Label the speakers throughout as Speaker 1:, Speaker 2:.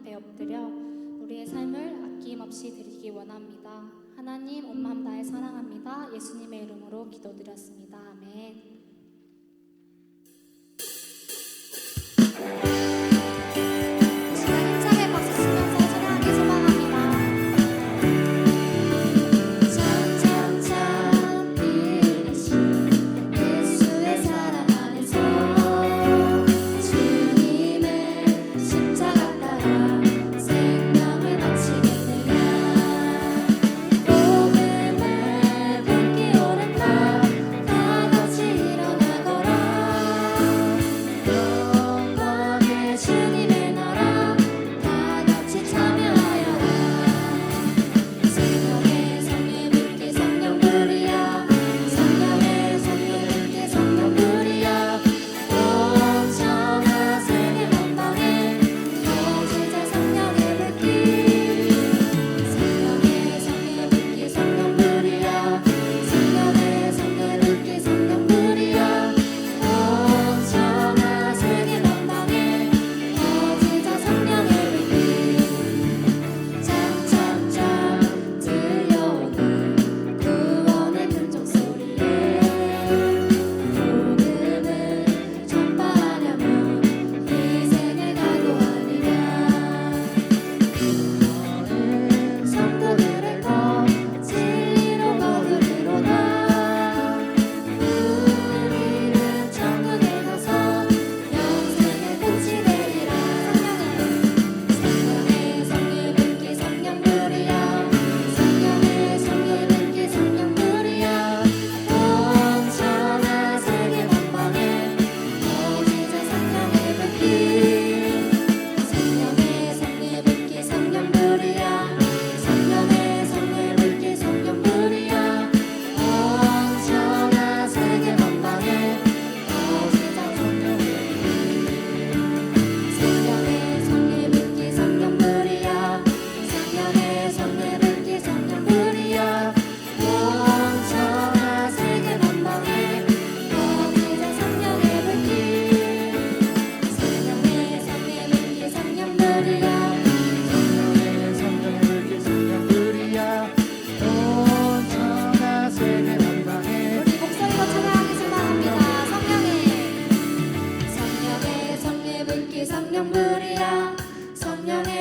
Speaker 1: 앞에 엎드려 우리의 삶을 아낌없이 드리기 원합니다. 하나님 온 마음 다해 사랑합니다. 예수님의 이름으로 기도드렸습니다. 아멘. 성령불이야. 성령의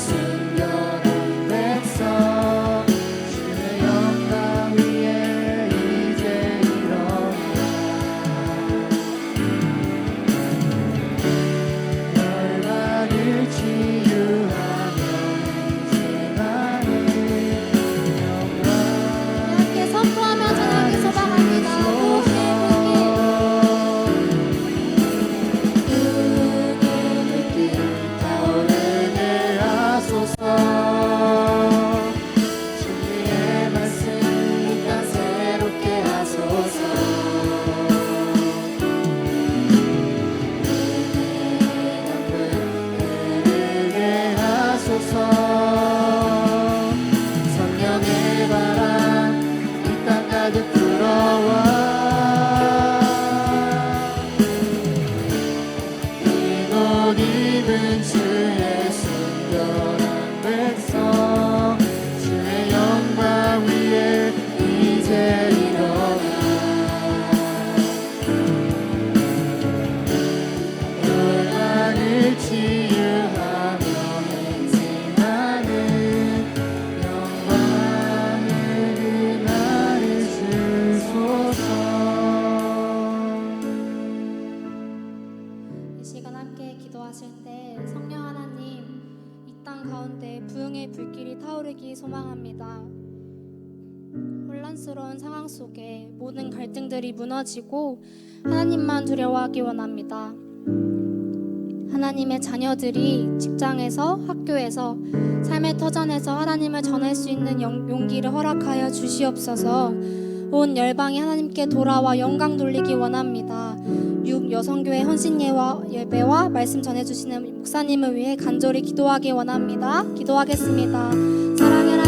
Speaker 1: Jesus. 소망합니다. 혼란스러운 상황 속에 모든 갈등들이 무너지고 하나님만 두려워하기 원합니다. 하나님의 자녀들이 직장에서 학교에서 삶의 터전에서 하나님을 전할 수 있는 영- 용기를 허락하여 주시옵소서. 온 열방이 하나님께 돌아와 영광 돌리기 원합니다. 육 여성교회 헌신 예와 예배와 말씀 전해 주시는 목사님을 위해 간절히 기도하기 원합니다. 기도하겠습니다. 사랑의